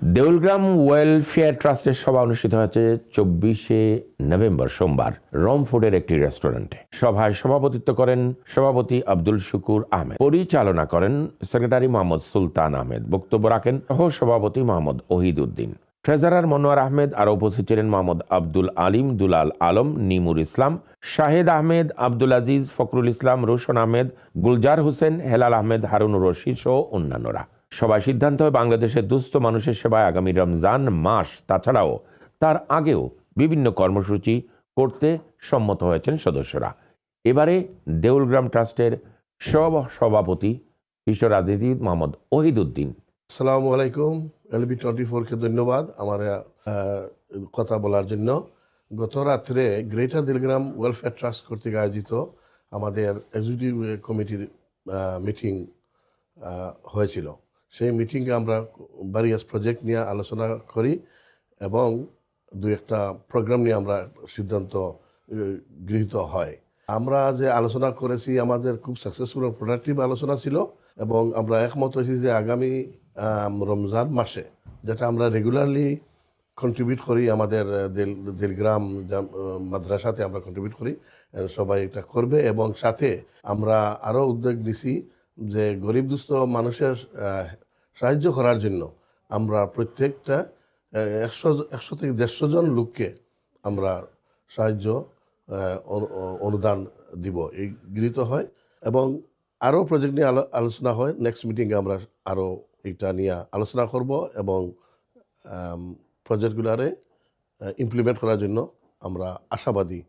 Deulgram welfare ট্রাস্টের সভা অনুষ্ঠিত হয়েছে চব্বিশে নভেম্বর সোমবার রমফোর্ডের একটি রেস্টুরেন্টে। সভায় সভাপতিত্ব করেন সভাপতি আব্দুল শুকুর আহমেদ। পরিচালনা করেন সেক্রেটারি মোহাম্মদ সুলতান আহমেদ। বক্তব্য রাখেন সহ সভাপতি মোহাম্মদ ওহিদ উদ্দিন। ট্রেজারার মনোয়ার আহমেদ আরও উপস্থিত ছিলেন মোহাম্মদ আব্দুল আলিম দুলাল আলম, নিমুর ইসলাম, শাহেদ আহমেদ, আব্দুল আজিজ ফখরুল ইসলাম, রোশন আহমেদ, গুলজার হোসেন, হেলাল আহমেদ হারুন রশিদ সহ অন্যান্যরা। সবাই সিদ্ধান্ত হয় বাংলাদেশের দুস্থ মানুষের সেবায় আগামী রমজান মাস। তাছাড়াও তার আগেও বিভিন্ন কর্মসূচি করতে সম্মত হয়েছেন সদস্যরা। এবারে দেউলগ্রাম ট্রাস্টের সব সভাপতি বিশ্ব রাজনীতিবিদ মোহাম্মদ ওহিদুদ্দিন। আসসালামু আলাইকুম, এলবি টোয়েন্টি ফোরকে ধন্যবাদ আমার কথা বলার জন্য। গত রাত্রে গ্রেটার দিলগ্রাম ওয়েলফেয়ার ট্রাস্ট কর্তৃক আয়োজিত আমাদের এক্সিকিউটিভ কমিটির মিটিং হয়েছিল। সেই মিটিংয়ে আমরা ভারিয়াস প্রজেক্ট নিয়ে আলোচনা করি এবং দু একটা প্রোগ্রাম নিয়ে আমরা সিদ্ধান্ত গৃহীত হয়। আমরা যে আলোচনা করেছি, আমাদের খুব সাকসেসফুল প্রোডাক্টিভ আলোচনা ছিল এবং আমরা একমত হয়েছি যে আগামী রমজান মাসে যেটা আমরা রেগুলারলি কন্ট্রিবিউট করি আমাদের দিলগ্রাম মাদ্রাসাতে আমরা কন্ট্রিবিউট করি সবাই এটা করবে এবং সাথে আমরা আরও উদ্যোগ নিছি যে গরিব দুস্থ মানুষের সাহায্য করার জন্য আমরা প্রত্যেকটা একশো একশো থেকে দেড়শো জন লোককে আমরা সাহায্য অনুদান দিব। এই গৃহীত হয় এবং আরও প্রজেক্ট নিয়ে আলো- আলোচনা হয়। নেক্সট মিটিংয়ে আমরা আরও এটা নিয়ে আলোচনা করব এবং প্রজেক্টগুলারে ইমপ্লিমেন্ট করার জন্য আমরা আশাবাদী।